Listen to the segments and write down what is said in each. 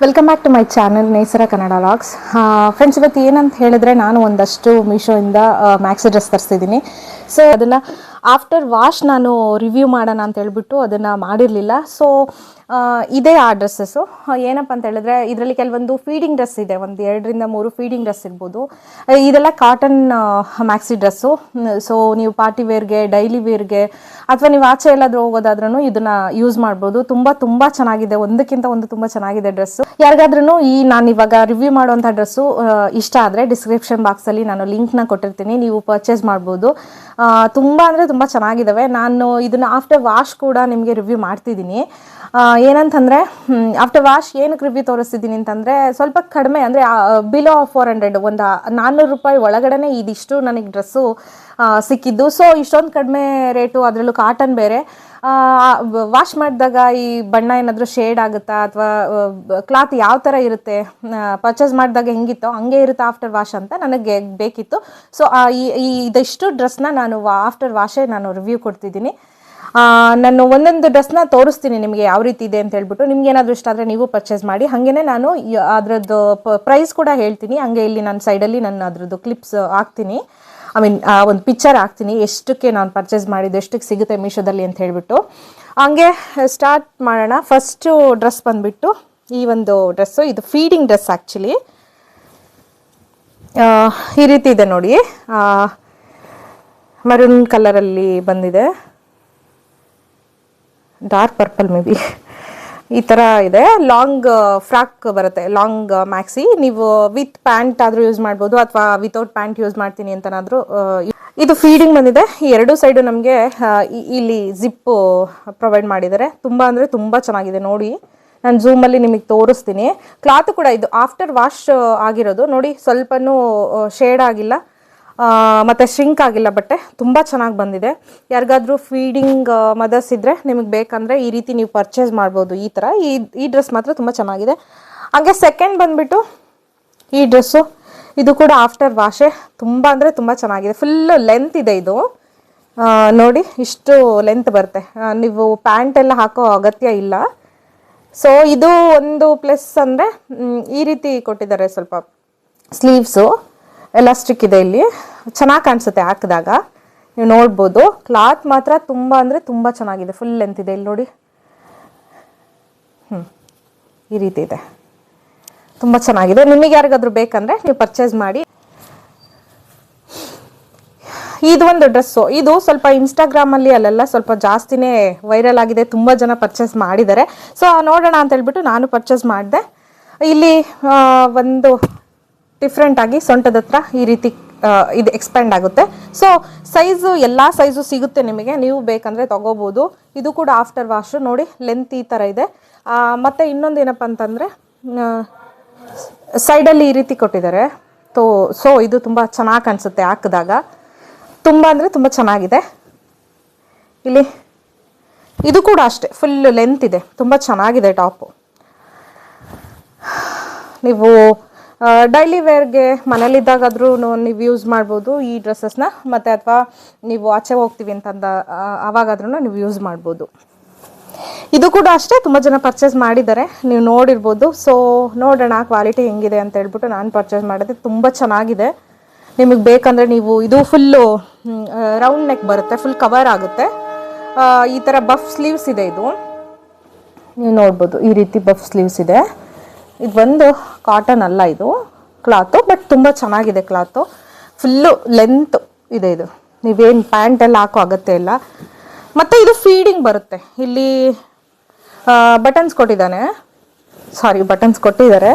Welcome back to my channel Nesara Kannada logs friends ಇವತ್ತು ಏನಂತ ಹೇಳಿದ್ರೆ ನಾನು ಒಂದಷ್ಟು ಮೀಶೋಯಿಂದ ಮ್ಯಾಕ್ಸಿ ಡ್ರೆಸ್ ತರಿಸಿದ್ದೀನಿ ಸೊ ಅದನ್ನು ಆಫ್ಟರ್ ವಾಶ್ ನಾನು ರಿವ್ಯೂ ಮಾಡೋಣ ಅಂತ ಹೇಳ್ಬಿಟ್ಟು ಅದನ್ನು ಮಾಡಿರಲಿಲ್ಲ. ಸೊ ಇದೇ ಆ ಡ್ರೆಸ್ಸಸ್ಸು ಏನಪ್ಪ ಅಂತ ಹೇಳಿದ್ರೆ ಇದರಲ್ಲಿ ಕೆಲವೊಂದು ಫೀಡಿಂಗ್ ಡ್ರೆಸ್ ಇದೆ. ಒಂದು ಎರಡರಿಂದ ಮೂರು ಫೀಡಿಂಗ್ ಡ್ರೆಸ್ ಇರ್ಬೋದು. ಇದೆಲ್ಲ ಕಾಟನ್ ಮ್ಯಾಕ್ಸಿ ಡ್ರೆಸ್ಸು ಸೊ ನೀವು ಪಾರ್ಟಿ ವೇರ್ಗೆ ಡೈಲಿ ವೇರ್ಗೆ ಅಥವಾ ನೀವು ಆಚೆ ಎಲ್ಲಾದರೂ ಹೋಗೋದಾದ್ರೂ ಇದನ್ನ ಯೂಸ್ ಮಾಡ್ಬೋದು. ತುಂಬ ತುಂಬ ಚೆನ್ನಾಗಿದೆ. ಒಂದಕ್ಕಿಂತ ಒಂದು ತುಂಬ ಚೆನ್ನಾಗಿದೆ ಡ್ರೆಸ್ಸು ಯಾರಿಗಾದ್ರೂ ಈ ನಾನು ಇವಾಗ ರಿವ್ಯೂ ಮಾಡುವಂಥ ಡ್ರೆಸ್ಸು ಇಷ್ಟ ಆದರೆ ಡಿಸ್ಕ್ರಿಪ್ಷನ್ ಬಾಕ್ಸಲ್ಲಿ ನಾನು ಲಿಂಕ್ನ ಕೊಟ್ಟಿರ್ತೀನಿ. ನೀವು ಪರ್ಚೇಸ್ ಮಾಡ್ಬೋದು. ತುಂಬ ಅಂದರೆ ತುಂಬ ಚೆನ್ನಾಗಿದ್ದಾವೆ ನಾನು ಇದನ್ನು ಆಫ್ಟರ್ ವಾಶ್ ಕೂಡ ನಿಮಗೆ ರಿವ್ಯೂ ಮಾಡ್ತಿದ್ದೀನಿ ಏನಂತಂದರೆ ಆಫ್ಟರ್ ವಾಶ್ ಏನಕ್ಕೆ ರಿವ್ಯೂ ತೋರಿಸ್ತಿದ್ದೀನಿ ಅಂತಂದರೆ, ಸ್ವಲ್ಪ ಕಡಿಮೆ ಅಂದರೆ ಬಿಲೋ ಫೋರ್ ಹಂಡ್ರೆಡ್ ಒಂದು ನಾನ್ನೂರು ರೂಪಾಯಿ ಒಳಗಡೆ ಇದಿಷ್ಟು ನನಗೆ ಡ್ರೆಸ್ಸು ಸಿಕ್ಕಿದ್ದು. ಸೊ ಇಷ್ಟೊಂದು ಕಡಿಮೆ ರೇಟು ಅದರಲ್ಲೂ ಕಾಟನ್ ಬೇರೆ. ವಾಶ್ ಮಾಡಿದಾಗ ಈ ಬಣ್ಣ ಏನಾದರೂ ಶೇಡ್ ಆಗುತ್ತಾ? ಅಥವಾ ಕ್ಲಾತ್ ಯಾವ ಥರ ಇರುತ್ತೆ? ಪರ್ಚೇಸ್ ಮಾಡಿದಾಗ ಹೆಂಗಿತ್ತೋ, ಹಂಗೆ ಇರುತ್ತೆ ಆಫ್ಟರ್ ವಾಶ್ ಅಂತ ನನಗೆ ಬೇಕಿತ್ತು. ಸೊ ಈ ಇದಿಷ್ಟು ಡ್ರೆಸ್ನ ನಾನು ಆಫ್ಟರ್ ವಾಶೇ ನಾನು ರಿವ್ಯೂ ಕೊಡ್ತಿದ್ದೀನಿ. ನಾನು ಒಂದೊಂದು ಡ್ರೆಸ್ನ ತೋರಿಸ್ತೀನಿ ನಿಮಗೆ ಯಾವ ರೀತಿ ಇದೆ ಅಂತ ಹೇಳ್ಬಿಟ್ಟು. ನಿಮ್ಗೆ ಏನಾದರೂ ಇಷ್ಟ ಆದರೆ ನೀವು ಪರ್ಚೇಸ್ ಮಾಡಿ. ಹಾಗೇನೆ ನಾನು ಅದರದ್ದು ಪ್ರೈಸ್ ಕೂಡ ಹೇಳ್ತೀನಿ. ಹಂಗೆ ಇಲ್ಲಿ ನನ್ನ ಸೈಡಲ್ಲಿ ನಾನು ಅದರದ್ದು ಕ್ಲಿಪ್ಸ್ ಹಾಕ್ತೀನಿ. ಐ ಮೀನ್ ಒಂದು ಪಿಕ್ಚರ್ ಹಾಕ್ತೀನಿ. ಎಷ್ಟಕ್ಕೆ ನಾನು ಪರ್ಚೇಸ್ ಮಾಡಿದ್ದು, ಎಷ್ಟಕ್ಕೆ ಸಿಗುತ್ತೆ ಮೀಶೋದಲ್ಲಿ ಅಂತ ಹೇಳಿಬಿಟ್ಟು. ಹಂಗೆ ಸ್ಟಾರ್ಟ್ ಮಾಡೋಣ. ಫಸ್ಟು ಡ್ರೆಸ್ ಬಂದುಬಿಟ್ಟು, ಈ ಒಂದು ಡ್ರೆಸ್ಸು ಇದು ಫೀಡಿಂಗ್ ಡ್ರೆಸ್ ಆ್ಯಕ್ಚುಲಿ ಈ ರೀತಿ ಇದೆ ನೋಡಿ. ಮರೂನ್ ಕಲರಲ್ಲಿ ಬಂದಿದೆ. ಡಾರ್ಕ್ ಪರ್ಪಲ್ ಮೇ ಬಿ ಈ ಥರ ಇದೆ. ಲಾಂಗ್ ಫ್ರಾಕ್ ಬರುತ್ತೆ. ಲಾಂಗ್ ಮ್ಯಾಕ್ಸಿ ನೀವು ವಿತ್ ಪ್ಯಾಂಟ್ ಆದರೂ ಯೂಸ್ ಮಾಡ್ಬೋದು ಅಥವಾ ವಿತೌಟ್ ಪ್ಯಾಂಟ್ ಯೂಸ್ ಮಾಡ್ತೀನಿ ಅಂತನಾದರೂ ಇದು ಫೀಡಿಂಗ್ ಬಂದಿದೆ. ಎರಡು ಸೈಡು ನಮಗೆ ಇಲ್ಲಿ ಜಿಪ್ ಪ್ರೊವೈಡ್ ಮಾಡಿದ್ದಾರೆ. ತುಂಬ ಅಂದರೆ ತುಂಬ ಚೆನ್ನಾಗಿದೆ. ನೋಡಿ, ನಾನು ಝೂಮಲ್ಲಿ ನಿಮಗೆ ತೋರಿಸ್ತೀನಿ. ಕ್ಲಾತ್ ಕೂಡ ಇದು ಆಫ್ಟರ್ ವಾಶ್ ಆಗಿರೋದು. ನೋಡಿ, ಸ್ವಲ್ಪನೂ ಶೇಡ್ ಆಗಿಲ್ಲ. ಮತ್ತೆ ಶ್ರಿಂಕ್ ಆಗಿಲ್ಲ ಬಟ್ಟೆ. ತುಂಬ ಚೆನ್ನಾಗಿ ಬಂದಿದೆ. ಯಾರಿಗಾದರೂ ಫೀಡಿಂಗ್ ಮದರ್ಸ್ ಇದ್ದರೆ ನಿಮಗೆ ಬೇಕಂದರೆ ಈ ರೀತಿ ನೀವು ಪರ್ಚೇಸ್ ಮಾಡ್ಬೋದು ಈ ಥರ ಈ ಈ ಡ್ರೆಸ್ ಮಾತ್ರ ತುಂಬ ಚೆನ್ನಾಗಿದೆ. ಹಾಗೆ ಸೆಕೆಂಡ್ ಬಂದುಬಿಟ್ಟು ಈ ಡ್ರೆಸ್ಸು ಇದು ಕೂಡ ಆಫ್ಟರ್ ವಾಷೆ ತುಂಬ ಅಂದರೆ ತುಂಬ ಚೆನ್ನಾಗಿದೆ. ಫುಲ್ಲು ಲೆಂತ್ ಇದೆ ಇದು. ನೋಡಿ ಇಷ್ಟು ಲೆಂತ್ ಬರುತ್ತೆ. ನೀವು ಪ್ಯಾಂಟ್ ಎಲ್ಲ ಹಾಕೋ ಅಗತ್ಯ ಇಲ್ಲ. ಸೊ ಇದು ಒಂದು ಪ್ಲಸ್ ಅಂದರೆ ಈ ರೀತಿ ಕೊಟ್ಟಿದ್ದಾರೆ ಸ್ವಲ್ಪ ಸ್ಲೀವ್ಸು ಎಲಾಸ್ಟಿಕ್ ಇದೆ ಇಲ್ಲಿ. ಚೆನ್ನಾಗಿ ಕಾಣಿಸುತ್ತೆ ಹಾಕಿದಾಗ. ನೀವು ನೋಡ್ಬೋದು. ಕ್ಲಾತ್ ಮಾತ್ರ ತುಂಬ ಅಂದರೆ ತುಂಬ ಚೆನ್ನಾಗಿದೆ. ಫುಲ್ ಲೆಂತ್ ಇದೆ ಇಲ್ಲಿ ನೋಡಿ. ಹ್ಞೂ ಈ ರೀತಿ ಇದೆ. ತುಂಬ ಚೆನ್ನಾಗಿದೆ. ನಿಮಗೆ ಯಾರಿಗಾದ್ರೂ ಬೇಕಂದರೆ ನೀವು ಪರ್ಚೇಸ್ ಮಾಡಿ. ಇದು ಒಂದು ಡ್ರೆಸ್ಸು ಇದು ಸ್ವಲ್ಪ ಇನ್ಸ್ಟಾಗ್ರಾಮಲ್ಲಿ ಅಲ್ಲೆಲ್ಲ ಸ್ವಲ್ಪ ಜಾಸ್ತಿನೇ ವೈರಲ್ ಆಗಿದೆ. ತುಂಬ ಜನ ಪರ್ಚೇಸ್ ಮಾಡಿದ್ದಾರೆ. ಸೊ ನೋಡೋಣ ಅಂತ ಹೇಳ್ಬಿಟ್ಟು ನಾನು ಪರ್ಚೇಸ್ ಮಾಡಿದೆ. ಇಲ್ಲಿ ಒಂದು ಡಿಫ್ರೆಂಟ್ ಆಗಿ ಸೊಂಟದ ಹತ್ರ ಈ ರೀತಿ ಇದು ಎಕ್ಸ್ಪ್ಯಾಂಡ್ ಆಗುತ್ತೆ. ಸೊ ಸೈಜು ಎಲ್ಲ ಸೈಜು ಸಿಗುತ್ತೆ ನಿಮಗೆ. ನೀವು ಬೇಕಂದರೆ ತಗೋಬೋದು. ಇದು ಕೂಡ ಆಫ್ಟರ್ ವಾಶು ನೋಡಿ ಲೆಂತ್ ಈ ಥರ ಇದೆ. ಮತ್ತು ಮತ್ತೆ ಇನ್ನೊಂದು ಏನಪ್ಪ ಅಂತಂದರೆ ಸೈಡಲ್ಲಿ ಈ ರೀತಿ ಕೊಟ್ಟಿದ್ದಾರೆ. ತೋ ಸೊ ಇದು ತುಂಬ ಚೆನ್ನಾಗಿ ಕಾಣಿಸುತ್ತೆ ಹಾಕಿದಾಗ. ತುಂಬ ಅಂದರೆ ತುಂಬ ಚೆನ್ನಾಗಿದೆ. ಇಲ್ಲಿ, ಇದು ಕೂಡ ಅಷ್ಟೇ ಫುಲ್ ಲೆಂತ್ ಇದೆ. ತುಂಬ ಚೆನ್ನಾಗಿದೆ ಟಾಪು. ನೀವು ಡೈಲಿ ವೇರ್ಗೆ ಮನೇಲಿದ್ದಾಗಾದ್ರೂ ನೀವು ಯೂಸ್ ಮಾಡ್ಬೋದು ಈ ಡ್ರೆಸ್ಸಸ್ನ ಮತ್ತು ಅಥವಾ ನೀವು ಆಚೆ ಹೋಗ್ತೀವಿ ಅಂತಂದ ಆವಾಗಾದ್ರೂ ನೀವು ಯೂಸ್ ಮಾಡ್ಬೋದು. ಇದು ಕೂಡ ಅಷ್ಟೇ, ತುಂಬ ಜನ ಪರ್ಚೇಸ್ ಮಾಡಿದ್ದಾರೆ, ನೀವು ನೋಡಿರ್ಬೋದು. ಸೊ ನೋಡೋಣ ಕ್ವಾಲಿಟಿ ಹೆಂಗಿದೆ ಅಂತ ಹೇಳ್ಬಿಟ್ಟು ನಾನು ಪರ್ಚೇಸ್ ಮಾಡಿದೆ, ತುಂಬ ಚೆನ್ನಾಗಿದೆ. ನಿಮಗೆ ಬೇಕಂದರೆ ನೀವು ಇದು ಫುಲ್ಲು ರೌಂಡ್ ನೆಕ್ ಬರುತ್ತೆ ಫುಲ್ ಕವರ್ ಆಗುತ್ತೆ. ಈ ಥರ ಬಫ್ ಸ್ಲೀವ್ಸ್ ಇದೆ ಇದು. ನೀವು ನೋಡ್ಬೋದು, ಈ ರೀತಿ ಬಫ್ ಸ್ಲೀವ್ಸ್ ಇದೆ. ಇದು ಒಂದು ಕಾಟನ್ ಅಲ್ಲ ಇದು ಕ್ಲಾತು ಬಟ್ ತುಂಬ ಚೆನ್ನಾಗಿದೆ ಕ್ಲಾತು ಫುಲ್ಲು ಲೆಂತ್ ಇದೆ ಇದು. ನೀವೇನು ಪ್ಯಾಂಟ್ ಎಲ್ಲ ಹಾಕೋ ಆಗತ್ತೆ ಇಲ್ಲ. ಮತ್ತು ಇದು ಫೀಡಿಂಗ್ ಬರುತ್ತೆ. ಇಲ್ಲಿ ಬಟನ್ಸ್ ಕೊಟ್ಟಿದ್ದಾನೆ. ಸಾರಿ ಬಟನ್ಸ್ ಕೊಟ್ಟಿದ್ದಾರೆ.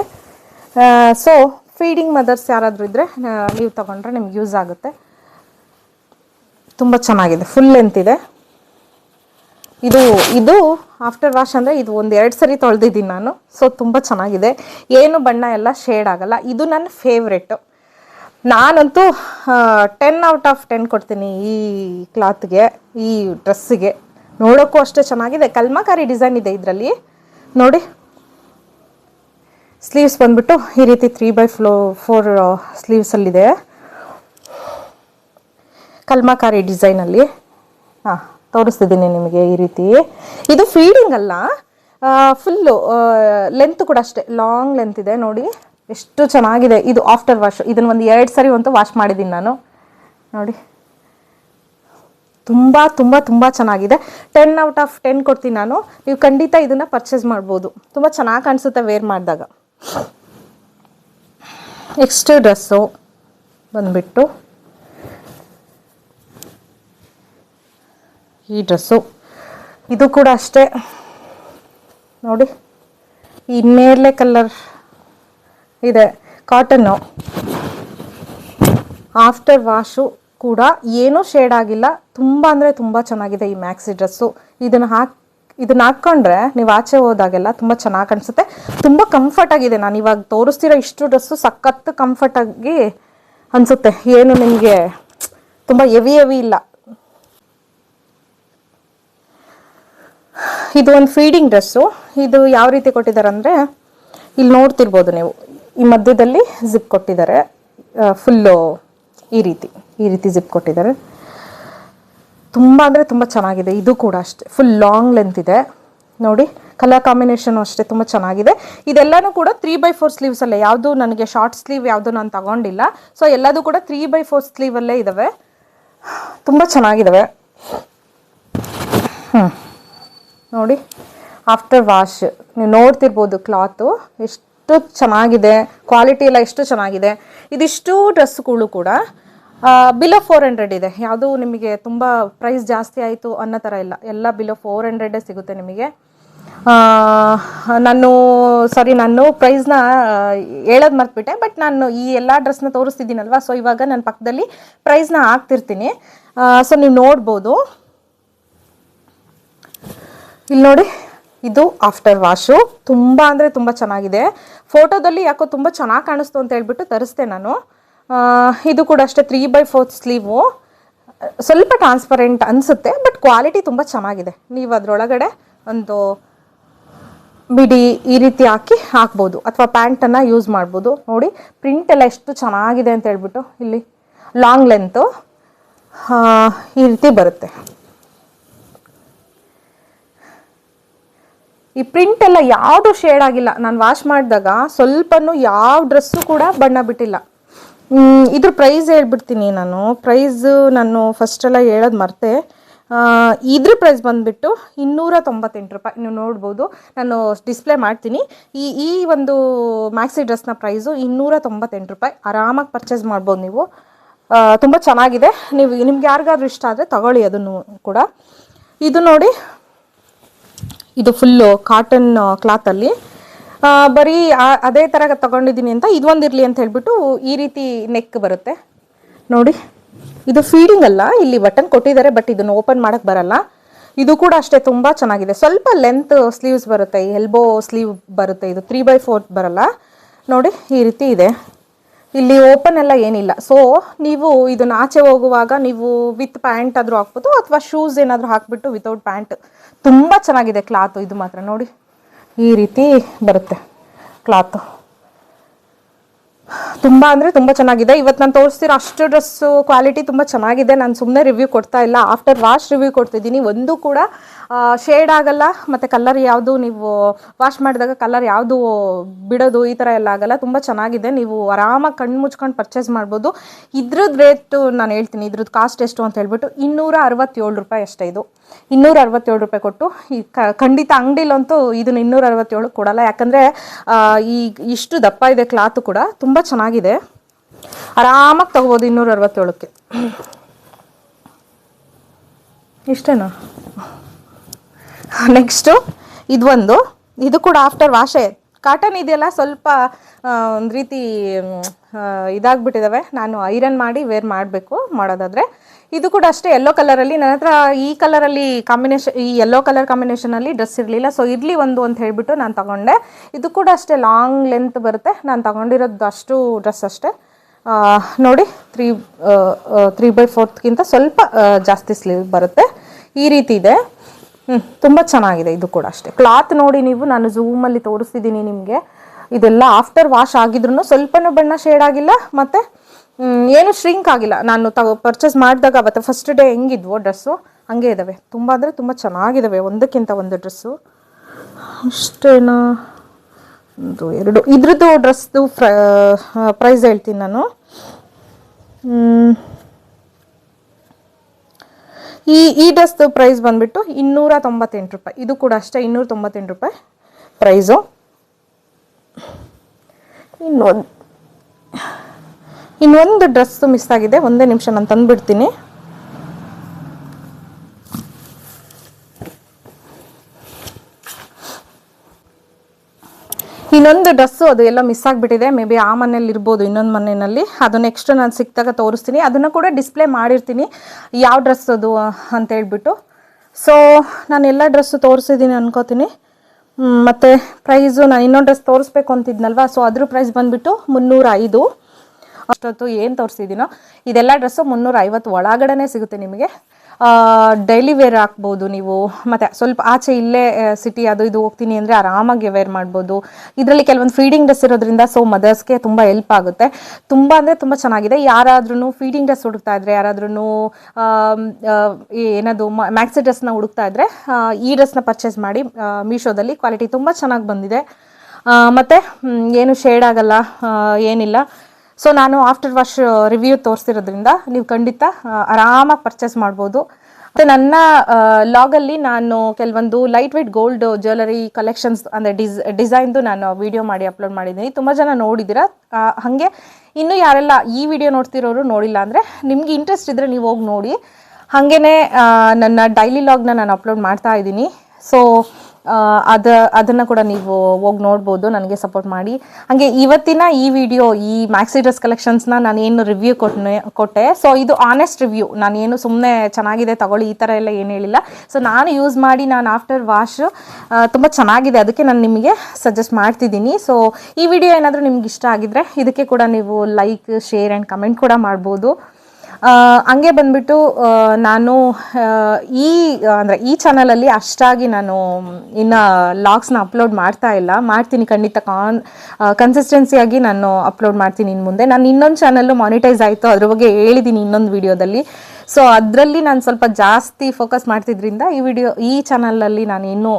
ಸೊ ಫೀಡಿಂಗ್ ಮದರ್ಸ್ ಯಾರಾದರೂ ಇದ್ದರೆ ನೀವು ತಗೊಂಡ್ರೆ ನಿಮ್ಗೆ ಯೂಸ್ ಆಗುತ್ತೆ. ತುಂಬ ಚೆನ್ನಾಗಿದೆ. ಫುಲ್ ಲೆಂತ್ ಇದೆ. ಇದು ಇದು ಆಫ್ಟರ್ ವಾಶ್ ಅಂದರೆ ಇದು ಒಂದು ಎರಡು ಸರಿ ತೊಳೆದಿದ್ದೀನಿ ನಾನು. ಸೊ ತುಂಬ ಚೆನ್ನಾಗಿದೆ. ಏನು ಬಣ್ಣ ಎಲ್ಲ ಶೇಡ್ ಆಗಲ್ಲ. ಇದು ನನ್ನ ಫೇವ್ರೆಟ್ಟು ನಾನಂತೂ ಟೆನ್ ಔಟ್ ಆಫ್ ಟೆನ್ ಕೊಡ್ತೀನಿ ಈ ಕ್ಲಾತ್ಗೆ ಈ ಡ್ರೆಸ್ಸಿಗೆ ನೋಡೋಕ್ಕೂ ಅಷ್ಟೇ ಚೆನ್ನಾಗಿದೆ. ಕಲ್ಮಕಾರಿ ಡಿಸೈನ್ ಇದೆ ಇದರಲ್ಲಿ. ನೋಡಿ. ಸ್ಲೀವ್ಸ್ ಬಂದ್ಬಿಟ್ಟು ಈ ರೀತಿ ತ್ರೀ ಬೈ ಫ್ಲೋ ಫೋರ್ ಸ್ಲೀವ್ಸಲ್ಲಿದೆ ಕಲ್ಮಕಾರಿ ಡಿಸೈನಲ್ಲಿ ಹಾಂ ತೋರಿಸ್ತಿದ್ದೀನಿ ನಿಮಗೆ ಈ ರೀತಿ. ಇದು ಫೀಡಿಂಗ್ ಅಲ್ಲ. ಫುಲ್ಲು ಲೆಂತ್ ಕೂಡ ಅಷ್ಟೇ. ಲಾಂಗ್ ಲೆಂತ್ ಇದೆ. ನೋಡಿ, ಎಷ್ಟು ಚೆನ್ನಾಗಿದೆ. ಇದು ಆಫ್ಟರ್ ವಾಶ್ ಇದನ್ನು ಒಂದು ಎರಡು ಸರಿ ಅಂತೂ ವಾಶ್ ಮಾಡಿದ್ದೀನಿ ನಾನು. ನೋಡಿ. ತುಂಬ ತುಂಬ ತುಂಬ ಚೆನ್ನಾಗಿದೆ. ಟೆನ್ ಔಟ್ ಆಫ್ ಟೆನ್ ಕೊಡ್ತೀನಿ ನಾನು. ನೀವು ಖಂಡಿತ ಇದನ್ನು ಪರ್ಚೇಸ್ ಮಾಡ್ಬೋದು. ತುಂಬ ಚೆನ್ನಾಗಿ ಕಾಣಿಸುತ್ತೆ ವೇರ್ ಮಾಡಿದಾಗ. ನೆಕ್ಸ್ಟ್ ಡ್ರೆಸ್ಸು ಬಂದ್ಬಿಟ್ಟು. ಈ ಡ್ರೆಸ್ಸು. ಇದು ಕೂಡ ಅಷ್ಟೇ. ನೋಡಿ, ಈ ನೇರಳೆ ಕಲರ್ ಇದೆ. ಕಾಟನ್ನು. ಆಫ್ಟರ್ ವಾಶು ಕೂಡ ಏನೂ ಶೇಡ್ ಆಗಿಲ್ಲ. ತುಂಬ ಅಂದರೆ ತುಂಬ ಚೆನ್ನಾಗಿದೆ ಈ ಮ್ಯಾಕ್ಸಿ ಡ್ರೆಸ್ಸು. ಇದನ್ನು ಹಾಕಿ, ಇದನ್ನ ಹಾಕ್ಕೊಂಡ್ರೆ ನೀವು ಆಚೆ ಹೋದಾಗೆಲ್ಲ ತುಂಬ ಚೆನ್ನಾಗಿ ಕಾಣಿಸುತ್ತೆ. ತುಂಬ ಕಂಫರ್ಟ್ ಆಗಿದೆ. ನಾನು ಇವಾಗ ತೋರಿಸ್ತಿರೋ ಇಷ್ಟು ಡ್ರೆಸ್ಸು ಸಖತ್ತು ಕಂಫರ್ಟಾಗಿ ಅನಿಸುತ್ತೆ. ಏನು ನಿಮಗೆ, ತುಂಬ ಹೆವಿ ಹೆವಿ ಇಲ್ಲ. ಇದು ಒಂದು ಫೀಡಿಂಗ್ ಡ್ರೆಸ್ಸು. ಇದು ಯಾವ ರೀತಿ ಕೊಟ್ಟಿದ್ದಾರೆ ಅಂದರೆ ಇಲ್ಲಿ ನೋಡ್ತಿರ್ಬೋದು ನೀವು. ಈ ಮಧ್ಯದಲ್ಲಿ ಜಿಪ್ ಕೊಟ್ಟಿದ್ದಾರೆ. ಫುಲ್ಲು ಈ ರೀತಿ ಈ ರೀತಿ ಜಿಪ್ ಕೊಟ್ಟಿದ್ದಾರೆ. ತುಂಬ ಅಂದರೆ ತುಂಬ ಚೆನ್ನಾಗಿದೆ. ಇದು ಕೂಡ ಅಷ್ಟೇ. ಫುಲ್ ಲಾಂಗ್ ಲೆಂತ್ ಇದೆ. ನೋಡಿ, ಕಲರ್ ಕಾಂಬಿನೇಷನು ಅಷ್ಟೇ ತುಂಬ ಚೆನ್ನಾಗಿದೆ. ಇದೆಲ್ಲನೂ ಕೂಡ ತ್ರೀ ಬೈ ಫೋರ್ ಸ್ಲೀವ್ಸಲ್ಲೇ ಯಾವುದು ನನಗೆ ಶಾರ್ಟ್ ಸ್ಲೀವ್, ಯಾವುದು ನಾನು ತಗೊಂಡಿಲ್ಲ. ಸೊ ಎಲ್ಲದೂ ಕೂಡ ತ್ರೀ ಬೈ ಫೋರ್ ಸ್ಲೀವಲ್ಲೇ ಇದ್ದಾವೆ ತುಂಬ ಚೆನ್ನಾಗಿದ್ದಾವೆ ಹ್ಞೂ ನೋಡಿ ಆಫ್ಟರ್ ವಾಶ್ ನೀವು ನೋಡ್ತಿರ್ಬೋದು ಕ್ಲಾತು ಎಷ್ಟು ಚೆನ್ನಾಗಿದೆ ಕ್ವಾಲಿಟಿ ಎಲ್ಲ ಎಷ್ಟು ಚೆನ್ನಾಗಿದೆ. ಇದಿಷ್ಟು ಡ್ರೆಸ್ಗಳು ಕೂಡ ಬಿಲೋ ಫೋರ್ ಹಂಡ್ರೆಡ್ ಇದೆ. ಯಾವುದು ನಿಮಗೆ ತುಂಬ ಪ್ರೈಸ್ ಜಾಸ್ತಿ ಆಯಿತು ಅನ್ನೋ ಥರ ಇಲ್ಲ. ಎಲ್ಲ ಬಿಲೋ ಫೋರ್ ಹಂಡ್ರೆಡೇ ಸಿಗುತ್ತೆ ನಿಮಗೆ. ನಾನು ಸಾರಿ ನಾನು ಪ್ರೈಸ್ನ ಹೇಳೋದು ಮರ್ತ್ಬಿಟ್ಟೆ ಬಟ್ ನಾನು ಈ ಎಲ್ಲ ಡ್ರೆಸ್ನ ತೋರಿಸ್ತಿದ್ದೀನಲ್ವ? ಸೊ ಇವಾಗ ನನ್ನ ಪಕ್ಕದಲ್ಲಿ ಪ್ರೈಸ್ನ ಹಾಕ್ತಿರ್ತೀನಿ. ಸೊ ನೀವು ನೋಡ್ಬೋದು. ಇಲ್ಲಿ ನೋಡಿ, ಇದು ಆಫ್ಟರ್ ವಾಶು ತುಂಬ ಅಂದರೆ ತುಂಬ ಚೆನ್ನಾಗಿದೆ. ಫೋಟೋದಲ್ಲಿ ಯಾಕೋ ತುಂಬ ಚೆನ್ನಾಗಿ ಕಾಣಿಸ್ತು ಅಂತ ಹೇಳ್ಬಿಟ್ಟು ತರಿಸ್ದೆ ನಾನು. ಇದು ಕೂಡ ಅಷ್ಟೇ ತ್ರೀ ಬೈ ಫೋರ್ತ್ ಸ್ಲೀವು ಸ್ವಲ್ಪ ಟ್ರಾನ್ಸ್ಪರೆಂಟ್ ಅನಿಸುತ್ತೆ ಬಟ್ ಕ್ವಾಲಿಟಿ ತುಂಬ ಚೆನ್ನಾಗಿದೆ. ನೀವು ಅದರೊಳಗಡೆ ಒಂದು ಬಿಡಿ ಈ ರೀತಿ ಹಾಕಿ ಹಾಕ್ಬೋದು. ಅಥವಾ ಪ್ಯಾಂಟನ್ನು ಯೂಸ್ ಮಾಡ್ಬೋದು. ನೋಡಿ ಪ್ರಿಂಟ್ ಎಲ್ಲ ಎಷ್ಟು ಚೆನ್ನಾಗಿದೆ ಅಂತ ಹೇಳ್ಬಿಟ್ಟು ಇಲ್ಲಿ ಲಾಂಗ್ ಲೆಂತು ಈ ರೀತಿ ಬರುತ್ತೆ. ಈ ಪ್ರಿಂಟ್ ಎಲ್ಲ ಯಾವುದು ಶೇಡ್ ಆಗಿಲ್ಲ. ನಾನು ವಾಶ್ ಮಾಡಿದಾಗ ಸ್ವಲ್ಪನೂ ಯಾವ ಡ್ರೆಸ್ಸು ಕೂಡ ಬಣ್ಣ ಬಿಟ್ಟಿಲ್ಲ. ಇದ್ರ ಪ್ರೈಸ್ ಹೇಳ್ಬಿಡ್ತೀನಿ ನಾನು. ಪ್ರೈಸ್ ನಾನು ಫಸ್ಟೆಲ್ಲ ಹೇಳೋದು ಮರ್ತೆ. ಇದ್ರ ಪ್ರೈಸ್ ಬಂದುಬಿಟ್ಟು ಇನ್ನೂರ ತೊಂಬತ್ತೆಂಟು ರೂಪಾಯಿ. ನೀವು ನೋಡ್ಬೋದು. ನಾನು ಡಿಸ್ಪ್ಲೇ ಮಾಡ್ತೀನಿ. ಈ ಈ ಒಂದು ಮ್ಯಾಕ್ಸಿ ಡ್ರೆಸ್ನ ಪ್ರೈಸು ಇನ್ನೂರ ತೊಂಬತ್ತೆಂಟು ರೂಪಾಯಿ. ಆರಾಮಾಗಿ ಪರ್ಚೇಸ್ ಮಾಡ್ಬೋದು ನೀವು. ತುಂಬ ಚೆನ್ನಾಗಿದೆ. ನೀವು, ನಿಮ್ಗೆ ಯಾರಿಗಾದ್ರೂ ಇಷ್ಟ ಆದರೆ ತಗೊಳ್ಳಿ ಅದನ್ನು ಕೂಡ. ಇದು ನೋಡಿ ಇದು ಫುಲ್ಲು ಕಾಟನ್ ಕ್ಲಾತಲ್ಲಿ ಬರೀ, ಆ- ಅದೇ ಥರ ತಗೊಂಡಿದ್ದೀನಿ ಅಂತ ಇದೊಂದಿರಲಿ ಅಂತ ಹೇಳ್ಬಿಟ್ಟು ಈ ರೀತಿ ನೆಕ್ ಬರುತ್ತೆ. ನೋಡಿ, ಇದು ಫೀಡಿಂಗ್ ಅಲ್ಲ, ಇಲ್ಲಿ ಬಟನ್ ಕೊಟ್ಟಿದ್ದಾರೆ ಬಟ್ ಇದನ್ನು ಓಪನ್ ಮಾಡೋಕ್ಕೆ ಬರಲ್ಲ. ಇದು ಕೂಡ ಅಷ್ಟೇ ತುಂಬ ಚೆನ್ನಾಗಿದೆ. ಸ್ವಲ್ಪ ಲೆಂತ್ ಸ್ಲೀವ್ಸ್ ಬರುತ್ತೆ ಎಲ್ಬೋ ಸ್ಲೀವ್ ಬರುತ್ತೆ, ಇದು ತ್ರೀ ಬೈ ಫೋರ್ತ್ ಬರಲ್ಲ. ನೋಡಿ, ಈ ರೀತಿ ಇದೆ. ಇಲ್ಲಿ ಓಪನ್ ಎಲ್ಲ ಏನಿಲ್ಲ. ಸೊ ನೀವು ಇದನ್ನ ಆಚೆ ಹೋಗುವಾಗ ನೀವು ವಿತ್ ಪ್ಯಾಂಟ್ ಆದರೂ ಹಾಕ್ಬೋದು ಅಥವಾ ಶೂಸ್ ಏನಾದರೂ ಹಾಕ್ಬಿಟ್ಟು ವಿತೌಟ್ ಪ್ಯಾಂಟ್ ತುಂಬ ಚೆನ್ನಾಗಿದೆ ಕ್ಲಾತು ಇದು ಮಾತ್ರ ನೋಡಿ. ಈ ರೀತಿ ಬರುತ್ತೆ ಕ್ಲಾತು ತುಂಬ ಅಂದರೆ ತುಂಬ ಚೆನ್ನಾಗಿದೆ. ಇವತ್ತು ನಾನು ತೋರಿಸ್ತಿರೋ ಅಷ್ಟು ಡ್ರೆಸ್ಸು ಕ್ವಾಲಿಟಿ ತುಂಬ ಚೆನ್ನಾಗಿದೆ. ನಾನು ಸುಮ್ಮನೆ ರಿವ್ಯೂ ಕೊಡ್ತಾ ಇಲ್ಲ. ಆಫ್ಟರ್ ವಾಶ್ ರಿವ್ಯೂ ಕೊಡ್ತಿದ್ದೀನಿ. ಒಂದು ಕೂಡ ಶೇಡ್ ಆಗಲ್ಲ, ಮತ್ತು ಕಲರ್ ಯಾವುದು ನೀವು ವಾಶ್ ಮಾಡಿದಾಗ ಕಲರ್ ಯಾವುದು ಬಿಡೋದು ಈ ಥರ ಎಲ್ಲ ಆಗಲ್ಲ. ತುಂಬ ಚೆನ್ನಾಗಿದೆ. ನೀವು ಆರಾಮಾಗಿ ಕಣ್ಣು ಮುಚ್ಕೊಂಡು ಪರ್ಚೇಸ್ ಮಾಡ್ಬೋದು. ಇದ್ರದ್ದು ರೇಟು ನಾನು ಹೇಳ್ತೀನಿ. ಇದ್ರದ್ದು ಕಾಸ್ಟ್ ಎಷ್ಟು ಅಂತ ಹೇಳ್ಬಿಟ್ಟು ಇನ್ನೂರ ಅರವತ್ತೇಳು ರೂಪಾಯಿ ಅಷ್ಟೇ ಇದು. ಇನ್ನೂರ ಅರವತ್ತೇಳು ರೂಪಾಯಿ ಕೊಟ್ಟು ಈ ಖಂಡಿತ ಅಂಗಡಿಲಂತೂ ಇದನ್ನ ಇನ್ನೂರ ಅರವತ್ತೇಳು ಕೊಡಲ್ಲ. ಯಾಕಂದರೆ ಈ ಇಷ್ಟು ದಪ್ಪ ಇದೆ ಕ್ಲಾತು ಕೂಡ ತುಂಬ ಚೆನ್ನಾಗಿದೆ. ಆರಾಮಾಗಿ ತಗೋಬೋದು ಇನ್ನೂರ ಅರವತ್ತೇಳಕ್ಕೆ ಇಷ್ಟೇನಾ? ನೆಕ್ಸ್ಟು ಇದೊಂದು ಇದು ಕೂಡ ಆಫ್ಟರ್ ವಾಶೆ ಕಾಟನ್ ಇದೆಯಲ್ಲ ಸ್ವಲ್ಪ ಒಂದು ರೀತಿ ಇದಾಗ್ಬಿಟ್ಟಿದ್ದಾವೆ ನಾನು ಐರನ್ ಮಾಡಿ ವೇರ್ ಮಾಡಬೇಕು ಮಾಡೋದಾದರೆ. ಇದು ಕೂಡ ಅಷ್ಟೇ ಯೆಲ್ಲೋ ಕಲರಲ್ಲಿ ನನ್ನ ಹತ್ರ ಈ ಕಲರಲ್ಲಿ ಕಾಂಬಿನೇಷನ್ ಈ ಯೆಲ್ಲೋ ಕಲರ್ ಕಾಂಬಿನೇಷನಲ್ಲಿ ಡ್ರೆಸ್ ಇರಲಿಲ್ಲ. ಸೊ ಇರಲಿ ಒಂದು ಅಂತ ಹೇಳಿಬಿಟ್ಟು ನಾನು ತಗೊಂಡೆ. ಇದು ಕೂಡ ಅಷ್ಟೇ ಲಾಂಗ್ ಲೆಂತ್ ಬರುತ್ತೆ. ನಾನು ತಗೊಂಡಿರೋದು ಅಷ್ಟು ಡ್ರೆಸ್ ಅಷ್ಟೇ. ನೋಡಿ ತ್ರೀ ತ್ರೀ ಬೈ ಫೋರ್ತ್ಗಿಂತ ಸ್ವಲ್ಪ ಜಾಸ್ತಿ ಸ್ಲೀವ್ ಬರುತ್ತೆ. ಈ ರೀತಿ ಇದೆ. ಹ್ಞೂ ತುಂಬ ಚೆನ್ನಾಗಿದೆ ಇದು ಕೂಡ ಅಷ್ಟೇ. ಕ್ಲಾತ್ ನೋಡಿ ನೀವು, ನಾನು ಝೂಮಲ್ಲಿ ತೋರಿಸ್ತಿದ್ದೀನಿ ನಿಮಗೆ. ಇದೆಲ್ಲ ಆಫ್ಟರ್ ವಾಶ್ ಆಗಿದ್ರು ಸ್ವಲ್ಪನೂ ಬಣ್ಣ ಶೇಡ್ ಆಗಿಲ್ಲ, ಮತ್ತು ಏನು ಶ್ರಿಂಕ್ ಆಗಿಲ್ಲ. ನಾನು ತಗೋ ಪರ್ಚೇಸ್ ಮಾಡಿದಾಗ ಅವತ್ತು ಫಸ್ಟ್ ಡೇ ಹೆಂಗಿದ್ವೋ ಡ್ರೆಸ್ಸು ಹಂಗೆ ಇದ್ದಾವೆ ತುಂಬ ಅಂದರೆ ತುಂಬ ಚೆನ್ನಾಗಿದ್ದಾವೆ ಒಂದಕ್ಕಿಂತ ಒಂದು ಡ್ರೆಸ್ಸು ಅಷ್ಟೇನಾ? ಒಂದು, ಎರಡು. ಇದ್ರದ್ದು ಡ್ರೆಸ್ದು ಪ್ರೈಸ್ ಹೇಳ್ತೀನಿ ನಾನು. ಈ ಈ ಡ್ರೆಸ್ದು ಪ್ರೈಸ್ ಬಂದುಬಿಟ್ಟು ಇನ್ನೂರ ತೊಂಬತ್ತೆಂಟು ರೂಪಾಯಿ. ಇದು ಕೂಡ ಅಷ್ಟೇ ಇನ್ನೂರ ತೊಂಬತ್ತೆಂಟು ರೂಪಾಯಿ ಪ್ರೈಸು ಇನ್ನೊಂದು ಇನ್ನೊಂದು ಡ್ರೆಸ್ಸು ಮಿಸ್ ಆಗಿದೆ, ಒಂದೇ ನಿಮಿಷ ನಾನು ತಂದುಬಿಡ್ತೀನಿ. ಇನ್ನೊಂದು ಡ್ರೆಸ್ಸು ಅದು ಎಲ್ಲ ಮಿಸ್ ಆಗಿಬಿಟ್ಟಿದೆ, ಮೇ ಬಿ ಆ ಮನೇಲಿ ಇರ್ಬೋದು, ಇನ್ನೊಂದು ಮನೆಯಲ್ಲಿ. ಅದು ನೆಕ್ಸ್ಟ್ ನಾನು ಸಿಕ್ಕಿದಾಗ ತೋರಿಸ್ತೀನಿ. ಅದನ್ನು ಕೂಡ ಡಿಸ್ಪ್ಲೇ ಮಾಡಿರ್ತೀನಿ, ಯಾವ ಡ್ರೆಸ್ ಅದು ಅಂತ ಹೇಳ್ಬಿಟ್ಟು. ಸೊ ನಾನು ಎಲ್ಲ ಡ್ರೆಸ್ಸು ತೋರಿಸಿದ್ದೀನಿ ಅನ್ಕೋತೀನಿ. ಮತ್ತು ಮತ್ತೆ ಪ್ರೈಸು ನಾನು ಇನ್ನೊಂದು ಡ್ರೆಸ್ ತೋರಿಸ್ಬೇಕು ಅಂತಿದ್ನಲ್ವಾ ಸೊ ಅದ್ರ ಪ್ರೈಸ್ ಬಂದುಬಿಟ್ಟು ಮುನ್ನೂರ ಐದು ಅಷ್ಟೊತ್ತು ಏನು ತೋರಿಸಿದ್ದೀನೋ ಇದೆಲ್ಲ ಡ್ರೆಸ್ಸು ಮುನ್ನೂರ ಐವತ್ತು ಒಳಗಡೆ ಸಿಗುತ್ತೆ ನಿಮಗೆ. ಡೈಲಿ ವೇರ್ ಹಾಕ್ಬೋದು ನೀವು. ಮತ್ತು ಸ್ವಲ್ಪ ಆಚೆ ಇಲ್ಲೇ ಸಿಟಿ ಅದು ಇದು ಹೋಗ್ತೀನಿ ಅಂದರೆ ಆರಾಮಾಗಿ ವೇರ್ ಮಾಡ್ಬೋದು. ಇದರಲ್ಲಿ ಕೆಲವೊಂದು ಫೀಡಿಂಗ್ ಡ್ರೆಸ್ ಇರೋದ್ರಿಂದ ಸೊ ಮದರ್ಸ್ಗೆ ತುಂಬ ಹೆಲ್ಪ್ ಆಗುತ್ತೆ. ತುಂಬ ಅಂದರೆ ತುಂಬ ಚೆನ್ನಾಗಿದೆ. ಯಾರಾದ್ರೂ ಫೀಡಿಂಗ್ ಡ್ರೆಸ್ ಹುಡುಕ್ತಾ ಇದ್ರೆ ಯಾರಾದ್ರೂ ಏನದು ಮ್ಯಾಕ್ಸಿ ಡ್ರೆಸ್ನ ಹುಡುಕ್ತಾ ಇದ್ರೆ ಈ ಡ್ರೆಸ್ನ ಪರ್ಚೇಸ್ ಮಾಡಿ ಮೀಶೋದಲ್ಲಿ ಕ್ವಾಲಿಟಿ ತುಂಬ ಚೆನ್ನಾಗಿ ಬಂದಿದೆ. ಮತ್ತೆ ಏನು ಶೇಡ್ ಆಗಲ್ಲ ಏನಿಲ್ಲ. ಸೊ ನಾನು ಆಫ್ಟರ್ ವಾಶ್ ರಿವ್ಯೂ ತೋರಿಸಿರೋದ್ರಿಂದ ನೀವು ಖಂಡಿತ ಆರಾಮಾಗಿ ಪರ್ಚೇಸ್ ಮಾಡ್ಬೋದು. ಮತ್ತು ನನ್ನ ಲಾಗಲ್ಲಿ ನಾನು ಕೆಲವೊಂದು light weight gold jewellery collections ಅಂದರೆ ಡಿಸ್ ಡಿಸೈನ್ದು ನಾನು ವಿಡಿಯೋ ಮಾಡಿ ಅಪ್ಲೋಡ್ ಮಾಡಿದ್ದೀನಿ. ತುಂಬ ಜನ ನೋಡಿದ್ದೀರಾ? ಹಾಗೆ ಇನ್ನೂ ಯಾರೆಲ್ಲ ಈ ವಿಡಿಯೋ ನೋಡ್ತಿರೋರು ನೋಡಿಲ್ಲ ಅಂದರೆ ನಿಮಗೆ ಇಂಟ್ರೆಸ್ಟ್ ಇದ್ದರೆ ನೀವು ಹೋಗಿ ನೋಡಿ. ಹಾಗೇ ನನ್ನ ಡೈಲಿ ಲಾಗ್ನ ನಾನು ಅಪ್ಲೋಡ್ ಮಾಡ್ತಾ ಇದ್ದೀನಿ. ಸೊ ಅದು, ಅದನ್ನ ಕೂಡ ನೀವು ಹೋಗಿ ನೋಡ್ಬೋದು, ನನಗೆ ಸಪೋರ್ಟ್ ಮಾಡಿ. ಹಾಗೆ ಇವತ್ತಿನ ಈ ವಿಡಿಯೋ ಈ ಮ್ಯಾಕ್ಸಿ ಡ್ರೆಸ್ ಕಲೆಕ್ಷನ್ಸ್ನ ನಾನು ಏನು ರಿವ್ಯೂ ಕೊಟ್ಟೆ. ಕೊಟ್ಟೆ ಸೊ ಇದು ಆನೆಸ್ಟ್ ರಿವ್ಯೂ ನಾನು ಏನು ಸುಮ್ಮನೆ ಚೆನ್ನಾಗಿದೆ ತಗೊಳ್ಳಿ, ಈ ಥರ ಎಲ್ಲ ಏನು ಹೇಳಿಲ್ಲ. ಸೊ ನಾನು ಯೂಸ್ ಮಾಡಿ ನಾನು ಆಫ್ಟರ್ ವಾಶ್ ತುಂಬ ಚೆನ್ನಾಗಿದೆ. ಅದಕ್ಕೆ ನಾನು ನಿಮಗೆ ಸಜೆಸ್ಟ್ ಮಾಡ್ತಿದ್ದೀನಿ. ಸೊ ಈ ವಿಡಿಯೋ ಏನಾದರೂ ನಿಮ್ಗೆ ಇಷ್ಟ ಆಗಿದ್ರೆ ಇದಕ್ಕೆ ಕೂಡ ನೀವು ಲೈಕ್ ಶೇರ್ ಆ್ಯಂಡ್ ಕಮೆಂಟ್ ಕೂಡ ಮಾಡ್ಬೋದು. ಹಂಗೆ ಬಂದ್ಬಿಟ್ಟು ನಾನು ಈ, ಅಂದರೆ ಈ ಚಾನಲಲ್ಲಿ ಅಷ್ಟಾಗಿ ನಾನು ಇನ್ನು ಲಾಗ್ಸ್ನ ಅಪ್ಲೋಡ್ ಮಾಡ್ತಾ ಇಲ್ಲ. ಮಾಡ್ತೀನಿ ಖಂಡಿತ ಕಾನ್ ಕನ್ಸಿಸ್ಟೆನ್ಸಿಯಾಗಿ ನಾನು ಅಪ್ಲೋಡ್ ಮಾಡ್ತೀನಿ ಇನ್ನು ಮುಂದೆ. ನಾನು ಇನ್ನೊಂದು ಚಾನಲ್ಲು ಮಾನಿಟೈಸ್ ಆಯಿತು. ಅದ್ರ ಬಗ್ಗೆ ಹೇಳಿದ್ದೀನಿ ಇನ್ನೊಂದು ವಿಡಿಯೋದಲ್ಲಿ ಸೊ ಅದರಲ್ಲಿ ನಾನು ಸ್ವಲ್ಪ ಜಾಸ್ತಿ ಫೋಕಸ್ ಮಾಡ್ತಿದ್ರಿಂದ ಈ ವಿಡಿಯೋ ಈ ಚಾನಲಲ್ಲಿ ನಾನು ಇನ್ನೂ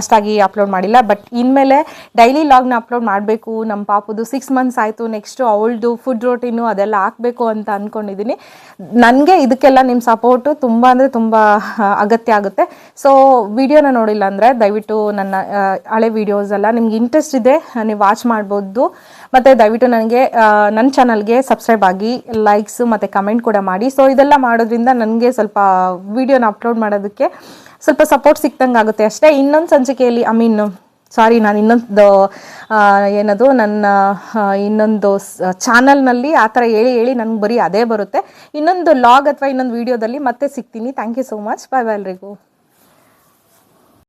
ಅಷ್ಟಾಗಿ ಅಪ್ಲೋಡ್ ಮಾಡಿಲ್ಲ. ಬಟ್ ಇನ್ಮೇಲೆ ಡೈಲಿ ಲಾಗ್ನ ಅಪ್ಲೋಡ್ ಮಾಡಬೇಕು. ನಮ್ಮ ಪಾಪದು ಸಿಕ್ಸ್ ಮಂತ್ಸ್ ಆಯಿತು. ನೆಕ್ಸ್ಟು ಅವಳದು ಫುಡ್ ರೋಟೀನು ಅದೆಲ್ಲ ಹಾಕಬೇಕು ಅಂತ ಅಂದ್ಕೊಂಡಿದ್ದೀನಿ ನನಗೆ ಇದಕ್ಕೆಲ್ಲ ನಿಮ್ಮ ಸಪೋರ್ಟು ತುಂಬ ಅಂದರೆ ತುಂಬ ಅಗತ್ಯ ಆಗುತ್ತೆ. ಸೊ ವಿಡಿಯೋನ ನೋಡಿಲ್ಲ ಅಂದರೆ ದಯವಿಟ್ಟು ನನ್ನ ಹಳೆ ವಿಡಿಯೋಸ್ ಎಲ್ಲ ನಿಮ್ಗೆ ಇಂಟ್ರೆಸ್ಟ್ ಇದೆ, ನೀವು ವಾಚ್ ಮಾಡ್ಬೋದು. ಮತ್ತು ದಯವಿಟ್ಟು ನನಗೆ ನನ್ನ ಚಾನಲ್ಗೆ ಸಬ್ಸ್ಕ್ರೈಬ್ ಆಗಿ ಲೈಕ್ಸು ಮತ್ತು ಕಮೆಂಟ್ ಕೂಡ ಮಾಡಿ. ಸೊ ಇದೆಲ್ಲ ಮಾಡೋದ್ರಿಂದ ನನಗೆ ಸ್ವಲ್ಪ ವಿಡಿಯೋನ ಅಪ್ಲೋಡ್ ಮಾಡೋದಕ್ಕೆ ಸ್ವಲ್ಪ ಸಪೋರ್ಟ್ ಸಿಕ್ತಂಗೆ ಆಗುತ್ತೆ ಅಷ್ಟೇ. ಇನ್ನೊಂದು ಸಂಚಿಕೆಯಲ್ಲಿ ಐ ಮೀನ್ ಸಾರಿ ನಾನು ಇನ್ನೊಂದು ಏನದು, ನನ್ನ ಇನ್ನೊಂದು ಚಾನಲ್ನಲ್ಲಿ ಆ ಥರ ಹೇಳಿ ಹೇಳಿ ನನಗೆ ಬರೀ ಅದೇ ಬರುತ್ತೆ. ಇನ್ನೊಂದು ಲಾಗ್ ಅಥವಾ ಇನ್ನೊಂದು ವೀಡಿಯೋದಲ್ಲಿ ಮತ್ತೆ ಸಿಗ್ತೀನಿ. Thank you so much bye bye ಎಲ್ರಿಗೂ.